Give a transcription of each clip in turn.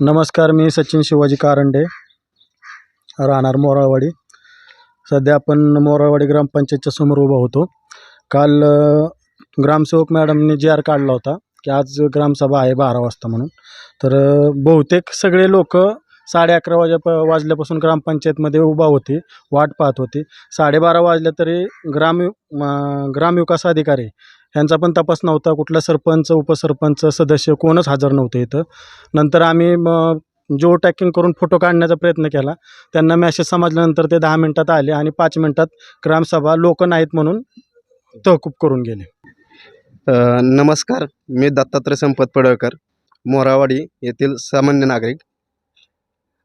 नमस्कार मी सचिन शिवाजी कारंडे राहणार मोराळवाडी. सध्या आपण मोराळवाडी ग्रामपंचायतच्या समोर उभा होतो. काल ग्रामसेवक मॅडमने जे आर काढला होता की आज ग्रामसभा आहे बारा वाजता म्हणून. तर बहुतेक सगळे लोक साडे अकरा वाजे वाजल्यापासून ग्रामपंचायतमध्ये उभा होती वाट पाहत होती. साडेबारा वाजल्या तरी ग्राम ग्रामविकास अधिकारी ह्यांचा पण तपास नव्हता कुठला सरपंच उपसरपंच सदस्य कोणच हजर नव्हते इथं. नंतर आम्ही मग जो टॅकिंग करून फोटो काढण्याचा प्रयत्न केला त्यांना मॅसेज समजल्यानंतर ते दहा मिनटात आले आणि पाच मिनटात ग्रामसभा लोक नाहीत म्हणून तहकूब करून गेले. नमस्कार मी दत्तात्रय संपत पडळकर मोरावाडी येथील सामान्य नागरिक.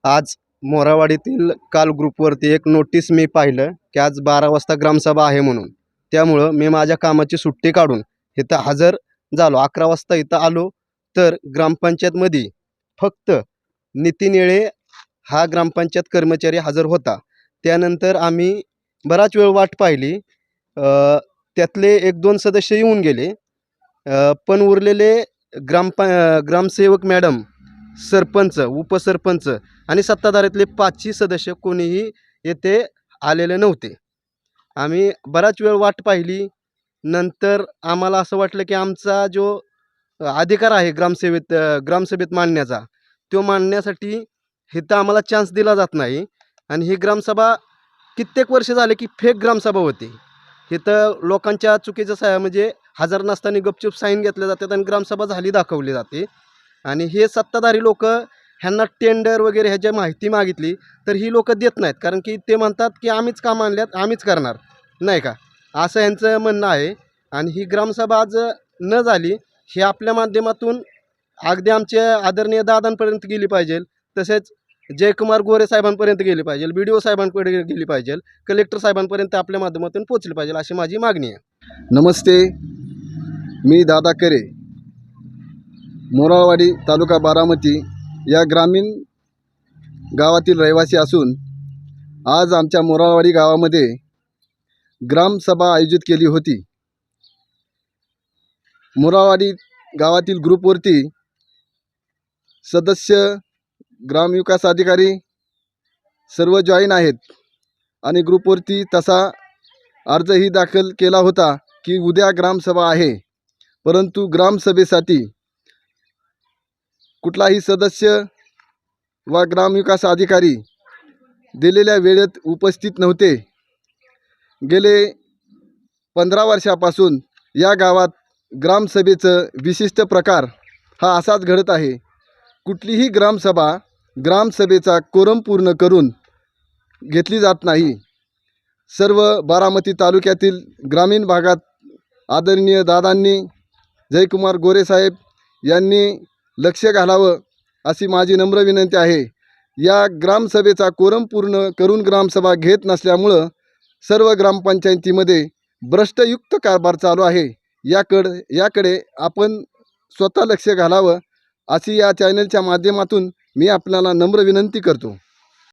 आज मोरावाडीतील काल ग्रुपवरती एक नोटीस मी पाहिलं की आज बारा वाजता ग्रामसभा आहे म्हणून. त्यामुळं मी माझ्या कामाची सुट्टी काढून इथं हजर झालो. अकरा वाजता इथं आलो तर ग्रामपंचायतमध्ये फक्त नितीन येळे हा ग्रामपंचायत कर्मचारी हजर होता. त्यानंतर आम्ही बराच वेळ वाट पाहिली. त्यातले एक दोन सदस्य येऊन गेले. पण उरलेले ग्रामप ग्रामसेवक मॅडम सरपंच उपसरपंच आणि सत्ताधारीतले पाचही सदस्य कोणीही येथे आलेले नव्हते. आम्ही बराच वेळ वाट पाहिली. नंतर आम्हाला असं वाटलं की आमचा जो अधिकार आहे ग्रामसेवेत ग्रामसभेत मांडण्याचा तो मांडण्यासाठी इथं आम्हाला चान्स दिला जात नाही. आणि ही ग्रामसभा कित्येक वर्ष झाले की फेक ग्रामसभा होती. इथं लोकांच्या चुकीचं सा म्हणजे हजर नसताना गपचूप साईन घेतल्या जातात आणि ग्रामसभा झाली दाखवली जाते. आणि हे सत्ताधारी लोक ह्यांना टेंडर वगैरे ह्याची माहिती मागितली तर ही लोक देत नाहीत. कारण की ते म्हणतात की आम्हीच काम आणल्यात आम्हीच करणार. नाही का? असं ह्यांचं म्हणणं आहे. आणि ही ग्रामसभा आज न झाली हे आपल्या माध्यमातून अगदी आमच्या आदरणीय दादांपर्यंत गेली पाहिजे. तसेच जयकुमार गोरे साहेबांपर्यंत गेली पाहिजे बी डी ओ साहेबांपर्यंत गेली पाहिजे कलेक्टर साहेबांपर्यंत आपल्या माध्यमातून पोचली पाहिजे अशी माझी मागणी आहे. नमस्ते. मी दादा करे मोराळवाडी तालुका बारामती. या ग्रामीण गावातील रहिवासी असून आज आमच्या मोराळवाडी गावामध्ये ग्रामसभा आयोजित केली होती. मोराळवाडी गावातील ग्रुपवरती सदस्य ग्रामविकास अधिकारी सर्व जॉईन आहेत आणि ग्रुपवरती तसा अर्जही दाखल केला होता की उद्या ग्रामसभा आहे. परंतु ग्रामसभेसाठी कुठलाही सदस्य वा ग्रामविकास अधिकारी दिलेल्या वेळेत उपस्थित नव्हते. गेले पंधरा वर्षापासून या गावात ग्रामसभेचं विशिष्ट प्रकार हा असाच घडत आहे. कुठलीही ग्रामसभा ग्रामसभेचा कोरम पूर्ण करून घेतली जात नाही. सर्व बारामती तालुक्यातील ग्रामीण भागात आदरणीय दादांनी जयकुमार गोरेसाहेब यांनी लक्ष घालावं अशी माझी नम्र विनंती आहे. या ग्रामसभेचा कोरम पूर्ण करून ग्रामसभा घेत नसल्यामुळं सर्व ग्रामपंचायतीमध्ये भ्रष्टयुक्त कारभार चालू आहे. याकड याकडे आपण स्वतः लक्ष घालावं अशी या चॅनलच्या माध्यमातून मी आपल्याला नम्र विनंती करतो.